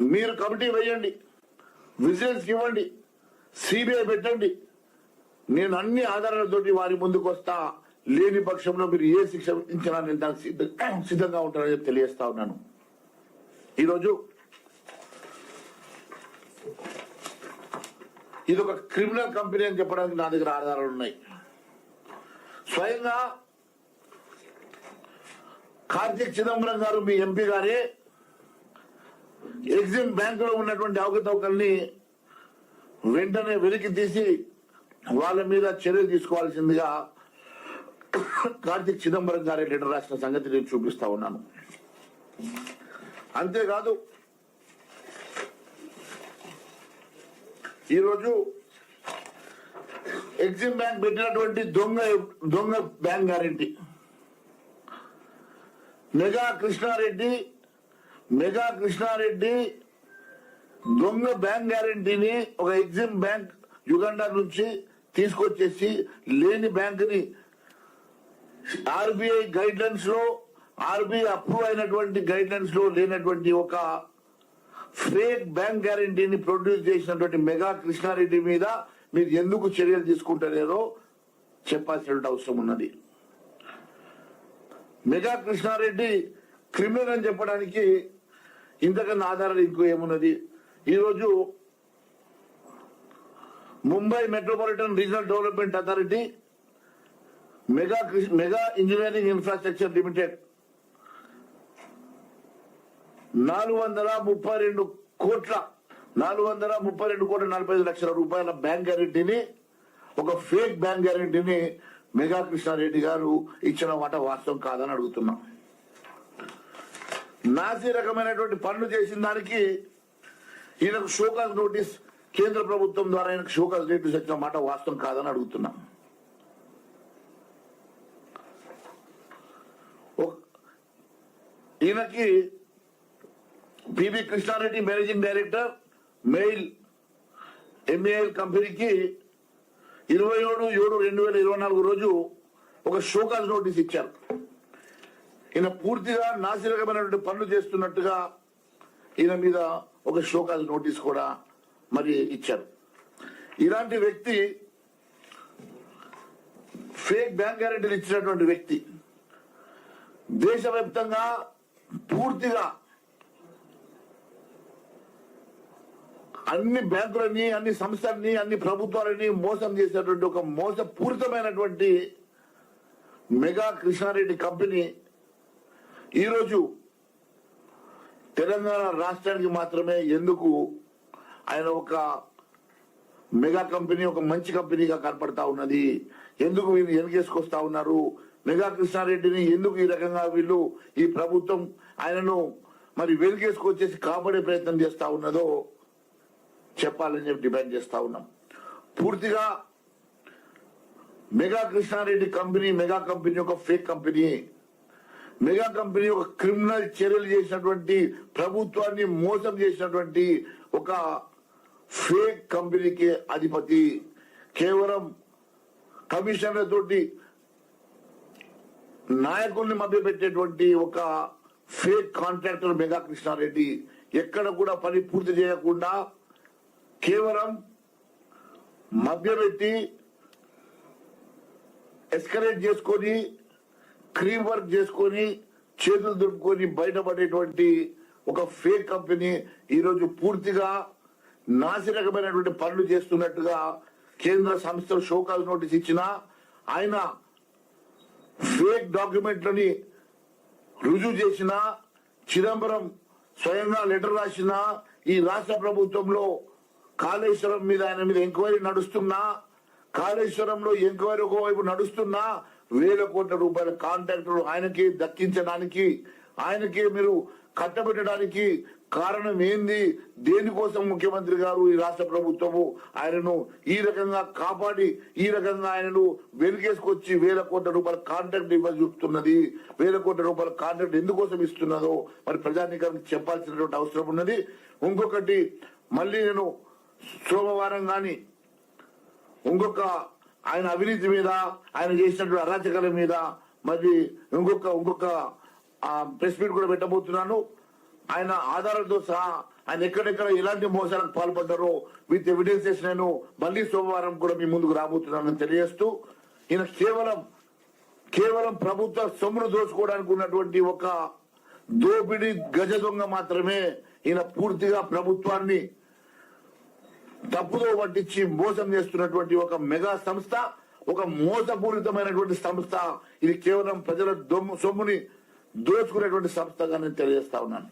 మీరు కమిటీ వేయండి విజిలెన్స్ ఇవ్వండి సిబిఐ పెట్టండి. నేను అన్ని ఆధారాలతోటి వారి ముందుకు వస్తా. లేని పక్షంలో మీరు ఏ శిక్ష విధించినా నేను దానికి సిద్ధంగా ఉంటానని చెప్పి తెలియజేస్తా ఉన్నాను. ఈరోజు ఇది ఒక క్రిమినల్ కంపెనీ అని చెప్పడానికి నా దగ్గర ఆధారాలు ఉన్నాయి. స్వయంగా కార్తీక్ చిదంబరం గారు మీ ఎంపీ గారే ఎగ్జిమ్ బ్యాంక్లో ఉన్నటువంటి అవకతవకల్ని వెంటనే వెలికి తీసి వాళ్ళ మీద చర్యలు తీసుకోవాల్సిందిగా కార్తీక్ చిదంబరం గారి లెటర్ రాసిన సంగతి నేను చూపిస్తా ఉన్నాను. అంతేకాదు ఈరోజు ఎగ్జిమ్ బ్యాంక్ పెట్టినటువంటి దొంగ దొంగ బ్యాంక్ గ్యారెంటీ. మెగా కృష్ణారెడ్డి మెగా కృష్ణారెడ్డి దొంగ బ్యాంక్ గ్యారెంటీని ఒక ఎగ్జిమ్ బ్యాంక్ యుగండా నుంచి తీసుకొచ్చేసి లేని బ్యాంక్ని ఆర్బీఐ గైడ్ లైన్స్లో ఆర్బీఐ అప్రూవ్ అయినటువంటి గైడ్ లైన్స్లో లేనటువంటి ఒక ఫేక్ బ్యాంక్ గ్యారెంటీని ప్రొడ్యూస్ చేసినటువంటి మెగా కృష్ణారెడ్డి మీద మీరు ఎందుకు చర్యలు తీసుకుంటలేరో చెప్పాల్సిన అవసరం ఉన్నది. మెగా కృష్ణారెడ్డి క్రిమినల్ అని చెప్పడానికి ఇంతకన్నా ఆధారాలు ఇంకో ఏమున్నది? ఈరోజు Mumbai metropolitan regional development authority Megha Megha engineering infrastructure limited నాలుగు వందల ముప్పై రెండు కోట్ల నాలుగు వందల ముప్పై రెండు కోట్ల నలభై ఐదు లక్షల రూపాయల బ్యాంక్ గ్యారెంటీని ఒక ఫేక్ బ్యాంక్ గ్యారెంటీని మెగా కృష్ణారెడ్డి గారు ఇచ్చిన మాట వాస్తవం కాదని అడుగుతున్నాం. నాసి రకమైనటువంటి పనులు చేసిన దానికి ఈయనకు షోకాజ్ నోటీస్ కేంద్ర ప్రభుత్వం ద్వారా ఆయనకు షోకాజ్ నోటీస్ వచ్చిన మాట వాస్తవం కాదని అడుగుతున్నాం. ఈయనకి P B Krishna Reddy managing director MEIL MAL కంపెనీకి ఇరవై ఏడు ఏడు రెండు వేల ఇరవై నాలుగు రోజు ఒక షోకాజ్ నోటీస్ ఇచ్చారు. ఈయన పూర్తిగా నాసిరకమైనటువంటి పనులు చేస్తున్నట్టుగా ఈయన మీద ఒక షోకాజ్ నోటీస్ కూడా మరి ఇచ్చారు. ఇలాంటి వ్యక్తి ఫేక్ బ్యాంక్ గ్యారెంటీలు ఇచ్చినటువంటి వ్యక్తి దేశవ్యాప్తంగా పూర్తిగా అన్ని బ్యాంకులని అన్ని సంస్థలని అన్ని ప్రభుత్వాలని మోసం చేసేటువంటి ఒక మోసపూరితమైనటువంటి మెగా కృష్ణారెడ్డి కంపెనీ ఈరోజు తెలంగాణ రాష్ట్రానికి మాత్రమే ఎందుకు ఆయన ఒక మెగా కంపెనీ ఒక మంచి కంపెనీగా కనపడతా ఉన్నది? ఎందుకు వీళ్ళు వెనకేసుకొస్తా ఉన్నారు? మెగా కృష్ణారెడ్డిని ఎందుకు ఈ రకంగా వీళ్ళు ఈ ప్రభుత్వం ఆయనను మరి వెలికేసుకొచ్చేసి కాపాడే ప్రయత్నం చేస్తా ఉన్నదో చెప్పాలని చెప్పి డిమాండ్ చేస్తా ఉన్నాం. పూర్తిగా మెగా కృష్ణారెడ్డి కంపెనీ మెగా కంపెనీ ఒక ఫేక్ కంపెనీ మెగా కంపెనీ ఒక క్రిమినల్ చర్యలు చేసినటువంటి ప్రభుత్వాన్ని మోసం చేసినటువంటి ఒక ఫేక్ కంపెనీకి అధిపతి. కేవలం కమిషన్లతోటి నాయకుల్ని మభ్యపెట్టేటువంటి ఒక ఫేక్ కాంట్రాక్టర్ మెగా కృష్ణారెడ్డి ఎక్కడ కూడా పని పూర్తి చేయకుండా కేవలం మభ్యపెట్టి ఎస్కరేట్ చేసుకొని క్రీమ్ వర్క్ చేసుకొని చేతులు దుడుపుకొని బయటపడేటువంటి ఒక ఫేక్ కంపెనీ ఈరోజు పూర్తిగా నాసిరకమైనటువంటి పనులు చేస్తున్నట్టుగా కేంద్ర సంస్థలు షోకాల్ నోటీస్ ఇచ్చిన ఆయన ఫేక్ డాక్యుమెంట్లని రుజువు చేసిన చిదంబరం స్వయంగా లెటర్ రాసిన ఈ రాష్ట్ర ప్రభుత్వంలో కాళేశ్వరం మీద ఆయన మీద ఎంక్వైరీ నడుస్తున్నా కాళేశ్వరంలో ఎంక్వైరీ ఒకవైపు నడుస్తున్నా వేల కోట్ల రూపాయల కాంట్రాక్టులు ఆయనకి దక్కించడానికి ఆయనకి మీరు కట్టబెట్టడానికి కారణం ఏంది? దేనికోసం ముఖ్యమంత్రి గారు ఈ రాష్ట్ర ప్రభుత్వము ఆయనను ఈ రకంగా కాపాడి ఈ రకంగా ఆయనను వెనుకేసుకొచ్చి వేల కోట్ల రూపాయల కాంట్రాక్ట్ ఇవ్వాలి చూపుతున్నది వేల కోట్ల రూపాయల కాంట్రాక్ట్ ఎందుకోసం ఇస్తున్నదో మరి ప్రజానికానికి చెప్పాల్సినటువంటి అవసరం ఉన్నది. ఇంకొకటి మళ్ళీ నేను సోమవారం గాని ఇంకొక ఆయన అవినీతి మీద ఆయన చేసినటువంటి అరాచకాల మీద మరి ఇంకొక ఇంకొక ప్రెస్ మీట్ కూడా పెట్టబోతున్నాను. ఆయన ఆధారాలతో సహా ఆయన ఎక్కడెక్కడ ఎలాంటి మోసాలకు పాల్పడ్డారో విత్ ఎవిడెన్సెస్ నేను మళ్ళీ సోమవారం కూడా మీ ముందుకు రాబోతున్నానని తెలియజేస్తూ ఈయన కేవలం కేవలం ప్రభుత్వ సొమ్మును దోచుకోవడానికి ఉన్నటువంటి ఒక దోపిడీ గజ దొంగ మాత్రమే ఈయన పూర్తిగా ప్రభుత్వాన్ని డబ్బుతో వడ్డించి మోసం చేస్తున్నటువంటి ఒక మెగా సంస్థ ఒక మోసపూరితమైనటువంటి సంస్థ. ఇది కేవలం ప్రజల దొమ్ము సొమ్ముని దోచుకునేటువంటి సంస్థగా నేను తెలియజేస్తా ఉన్నాను.